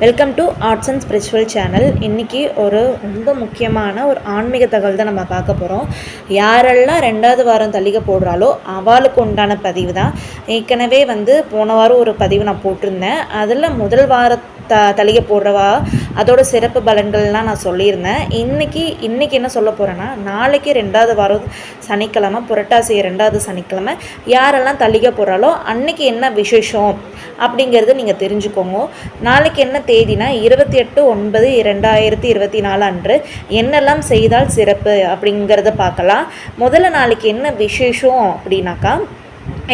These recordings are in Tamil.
Welcome to arts and spiritual channel இன்றைக்கி ஒரு ரொம்ப முக்கியமான ஒரு ஆன்மீக தகவல் தான் நம்ம பார்க்க போகிறோம் யாரெல்லாம் ரெண்டாவது வாரம் தள்ளிக போடுறாலோ அவளுக்கு உண்டான பதிவு தான் ஏற்கனவே வந்து போன வாரம் ஒரு பதிவு நான் போட்டிருந்தேன். அதில் முதல் வார த தளிகை போடுறவா? அதோட சிறப்பு பலன்கள்லாம் நான் சொல்லியிருந்தேன். இன்றைக்கி இன்றைக்கி என்ன சொல்ல போகிறேன்னா நாளைக்கு ரெண்டாவது வாரம் சனிக்கிழமை புரட்டாசி ரெண்டாவது சனிக்கிழமை யாரெல்லாம் தளிகை போடுறாலோ அன்னைக்கு என்ன விசேஷம் அப்படிங்கிறது நீங்கள் தெரிஞ்சுக்கோங்க. நாளைக்கு என்ன தேதினா இருபத்தி எட்டு ஒன்பது ரெண்டாயிரத்தி இருபத்தி நாலு அன்று என்னெல்லாம் செய்தால் சிறப்பு அப்படிங்கிறத பார்க்கலாம். முதல்ல நாளைக்கு என்ன விசேஷம் அப்படின்னாக்கா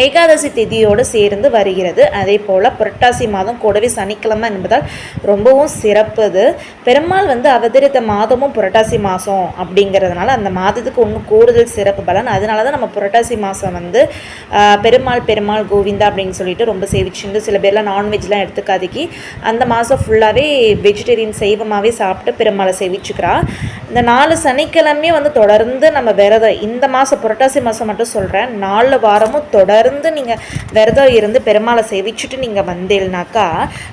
ஏகாதசி திதியோடு சேர்ந்து வருகிறது. அதே போல் புரட்டாசி மாதம் கூடவே சனிக்கிழமை என்பதால் ரொம்பவும் சிறப்பு இது பெருமாள் வந்து அவதரித்த மாதமும் புரட்டாசி மாதம் அப்படிங்கிறதுனால அந்த மாதத்துக்கு ஒன்றும் கூடுதல் சிறப்பு பலன். அதனால தான் நம்ம புரட்டாசி மாதம் வந்து பெருமாள் பெருமாள் கோவிந்தா அப்படின்னு சொல்லிட்டு ரொம்ப சேவிச்சுண்டு சில பேர்லாம் நான்வெஜ்லாம் எடுத்துக்காதுக்கி அந்த மாதம் ஃபுல்லாகவே வெஜிடேரியன் சைவமாகவே சாப்பிட்டு பெருமாளை சேவிச்சுக்கிறா. இந்த நாலு சனிக்கிழமையும் வந்து தொடர்ந்து நம்ம விரதம். இந்த மாதம் புரட்டாசி மாதம் மட்டும் சொல்கிறேன் நாலு வாரமும் தொடர் தொடர்ந்து நீங்கள் விரதம் இருந்து பெருமாளை சேவிச்சுட்டு நீங்கள் வந்தீங்கனாக்கா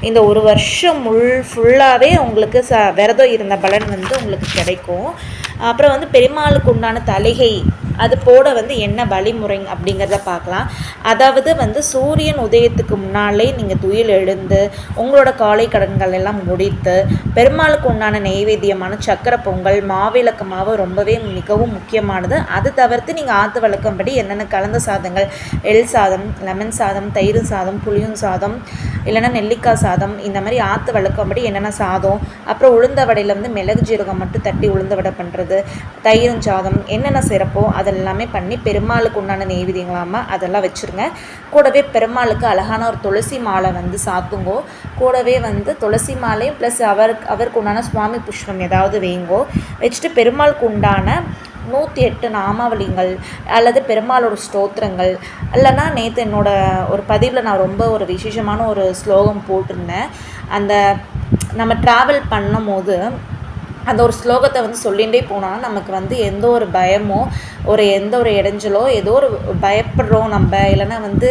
இந்த ஒரு வருஷம் முள் ஃபுல்லாகவே உங்களுக்கு ச விரதம் இருந்த பலன் வந்து உங்களுக்கு கிடைக்கும். அப்புறம் வந்து பெருமாளுக்கு உண்டான தலைகை அது போட வந்து என்ன வழிமுறை அப்படிங்கிறத பார்க்கலாம். அதாவது வந்து சூரியன் உதயத்துக்கு முன்னாலே நீங்கள் துயில் எழுந்து உங்களோட காலை கடன்கள் எல்லாம் முடித்து பெருமாளுக்கு உண்டான நெய்வேத்தியமான சக்கரை பொங்கல் மாவிளக்கு மாவு ரொம்பவே மிகவும் முக்கியமானது. அது தவிர்த்து நீங்கள் ஆற்று வழக்கம்படி என்னென்ன கலந்த சாதங்கள் எள் சாதம் லெமன் சாதம் தயிர் சாதம் புளியும் சாதம் இல்லைன்னா நெல்லிக்காய் சாதம் இந்த மாதிரி ஆற்று வழக்கம்படி என்னென்ன சாதம் அப்புறம் உளுந்த வடையில் வந்து மிளகு ஜீரகம் மட்டும் தட்டி உளுந்த வடை பண்ணுறது தயிரும் சாதம் என்னென்ன சிறப்போ அதெல்லாமே பண்ணி பெருமாளுக்கு உண்டான நெய்வேதியங்களாம அதெல்லாம் வச்சுருங்க. கூடவே பெருமாளுக்கு அழகான ஒரு துளசி மாலை வந்து சாத்துங்கோ. கூடவே வந்து துளசி மாலையும் ப்ளஸ் அவருக்கு அவருக்கு உண்டான சுவாமி புஷ்பம் ஏதாவது வைங்கோ. வச்சுட்டு பெருமாளுக்கு உண்டான நூற்றி எட்டு நாமாவளிகள் அல்லது பெருமாளோட ஸ்தோத்திரங்கள். இல்லைன்னா நேற்று என்னோடய ஒரு பதிவில் நான் ரொம்ப ஒரு விசேஷமான ஒரு ஸ்லோகம் போட்டிருந்தேன். அந்த நம்ம ட்ராவல் பண்ணும்போது அந்த ஒரு ஸ்லோகத்தை வந்து சொல்லிகிட்டே போனால் நமக்கு வந்து எந்த ஒரு பயமோ ஒரு எந்த ஒரு இடைஞ்சலோ ஏதோ ஒரு பயப்படுறோம் நம்ம. இல்லைன்னா வந்து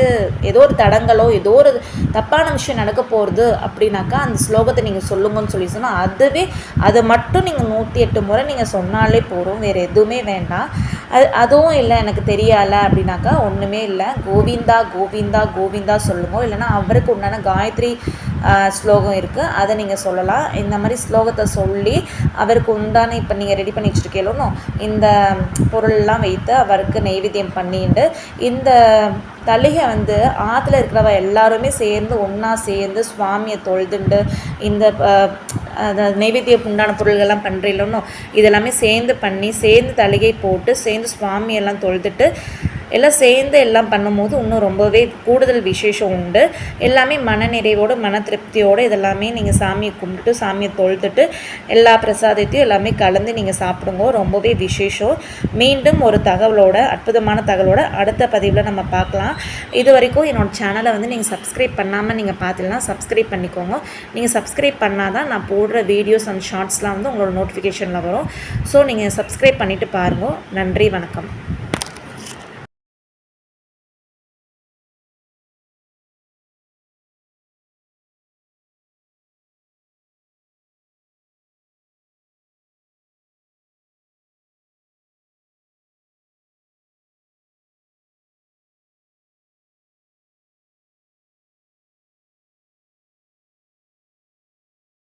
ஏதோ ஒரு தடங்களோ ஏதோ ஒரு தப்பான விஷயம் நடக்க போகிறது அப்படின்னாக்கா அந்த ஸ்லோகத்தை நீங்கள் சொல்லுங்கன்னு சொல்லி சொன்னால் அதுவே அதை மட்டும் நீங்கள் நூற்றி எட்டு முறை நீங்கள் சொன்னாலே போதும். வேறு எதுவுமே வேண்டாம். அது அதுவும் இல்லை எனக்கு தெரியலை அப்படின்னாக்கா ஒன்றுமே இல்லை. கோவிந்தா கோவிந்தா கோவிந்தா சொல்லுங்க. இல்லைன்னா அவருக்கு உண்டான காயத்ரி ஸ்லோகம் இருக்குது அதை நீங்கள் சொல்லலாம். இந்த மாதிரி ஸ்லோகத்தை சொல்லி அவருக்கு உண்டான இப்போ நீங்கள் ரெடி பண்ணி வச்சுருக்கீங்களோ இந்த பொருள்லாம் வைத்து அவருக்கு நெய்வேத்தியம் பண்ணிட்டு இந்த தலிகை வந்து ஆற்றுல இருக்கிறவ எல்லாருமே சேர்ந்து ஒன்றா சேர்ந்து சுவாமியை தொழுதுண்டு இந்த ஆஹ், நைவேத்தியம் உண்டான பொருள்கள்லாம் பண்ணுறீங்களோ இதெல்லாமே சேர்ந்து பண்ணி சேர்ந்து தலிகை போட்டு சேர்ந்து சுவாமியெல்லாம் தொழுதுட்டு எல்லாம் சேர்ந்து எல்லாம் பண்ணும்போது இன்னும் ரொம்பவே கூடுதல் விசேஷம் உண்டு. எல்லாமே மனநிறைவோடு மன திருப்தியோடு இதெல்லாமே நீங்கள் சாமியை கும்பிட்டு சாமியை தொழுதுட்டு எல்லா பிரசாதத்தையும் எல்லாமே கலந்து நீங்கள் சாப்பிடுங்க. ரொம்பவே விசேஷம். மீண்டும் ஒரு தகவலோட அற்புதமான தகவலோட அடுத்த பதிவில் நம்ம பார்க்கலாம். இது வரைக்கும் என்னோடய சேனலை வந்து நீங்கள் சப்ஸ்கிரைப் பண்ணாமல் நீங்கள் பார்த்தீங்கன்னா சப்ஸ்கிரைப் பண்ணிக்கோங்க. நீங்கள் சப்ஸ்கிரைப் பண்ணால் தான் நான் போடுற வீடியோஸ் அண்ட் ஷார்ட்ஸ்லாம் வந்து உங்களோட நோட்டிஃபிகேஷனில் வரும். ஸோ நீங்கள் சப்ஸ்கிரைப் பண்ணிவிட்டு பாருங்கள் நன்றி வணக்கம்.